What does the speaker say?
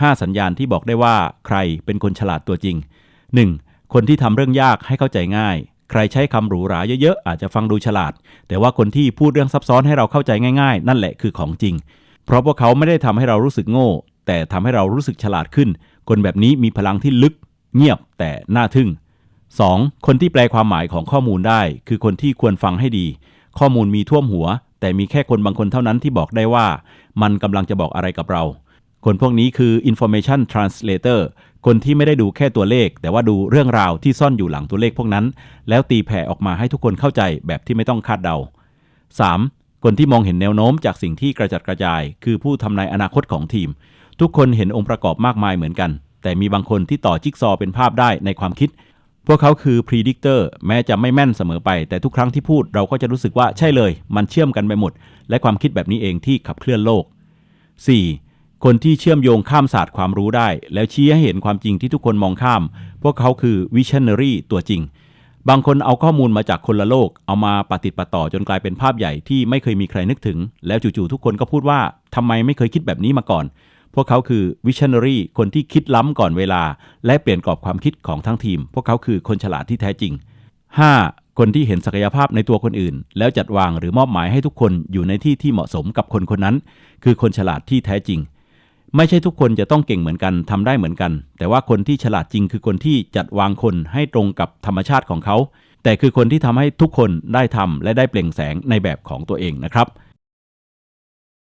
5 สัญญาณที่บอกได้ว่าใครเป็นคนฉลาดตัวจริง 1. คนที่ทำเรื่องยากให้เข้าใจง่าย ใครใช้คำหรูหราเยอะๆ อาจจะฟังดูฉลาด แต่ว่าคนที่พูดเรื่องซับซ้อนให้เราเข้าใจง่ายๆ นั่นแหละคือของจริง เพราะพวกเขาไม่ได้ทำให้เรารู้สึกโง่ แต่ทำให้เรารู้สึกฉลาดขึ้น คนแบบนี้มีพลังที่ลึก เงียบแต่น่าทึ่ง 2. คนที่แปลความหมายของข้อมูลได้ คือคนที่ควรฟังให้ดี ข้อมูลมีท่วมหัว แต่มีแค่คนบางคนเท่านั้นที่บอกได้ว่า มันกำลังจะบอกอะไรกับเรา คนพวกนี้คือ information translator คนที่ไม่ได้ดูแค่ตัวเลข แต่ว่าดูเรื่องราวที่ซ่อนอยู่หลังตัวเลขพวกนั้น แล้วตีแผ่ออกมาให้ทุกคนเข้าใจแบบที่ไม่ต้องคาดเดา 3. คนที่มองเห็นแนวโน้มจากสิ่งที่กระจัดกระจาย คือผู้ทำนายอนาคตของทีม ทุกคนเห็นองค์ประกอบมากมายเหมือนกัน แต่มีบางคนที่ต่อจิ๊กซอเป็นภาพได้ในความคิด พวกเขาคือ predictor แม้จะไม่แม่นเสมอไป แต่ทุกครั้งที่พูดเราก็จะรู้สึกว่าใช่เลย มันเชื่อมกันไปหมด และความคิดแบบนี้เองที่ขับเคลื่อนโลก 4. คนที่เชื่อมโยงข้ามศาสตร์ความรู้ได้ แล้วชี้ให้เห็นความจริงที่ทุกคนมองข้าม พวกเขาคือ visionary ตัวจริง บางคนเอาข้อมูลมาจากคนละโลก เอามาปฏิดปะต่อจนกลายเป็นภาพใหญ่ที่ไม่เคยมีใครนึกถึง แล้วจู่ๆทุกคนก็พูดว่าทำไมไม่เคยคิดแบบนี้มาก่อน พวกเขาคือ visionary คนที่คิดล้ำก่อนเวลา และเปลี่ยนกรอบความคิดของทั้งทีม พวกเขาคือคนฉลาดที่แท้จริง 5. คนที่เห็นศักยภาพในตัวคนอื่น แล้วจัดวางหรือมอบหมายให้ทุกคนอยู่ในที่ที่เหมาะสมกับคนคนนั้น คือคนฉลาดที่แท้จริง ไม่ใช่ทุกคนจะต้องเก่งเหมือนกันทำได้เหมือนกัน แต่ว่าคนที่ฉลาดจริงคือคนที่จัดวางคนให้ตรงกับธรรมชาติของเขา แต่คือคนที่ทำให้ทุกคนได้ทำและได้เปล่งแสงในแบบของตัวเองนะครับ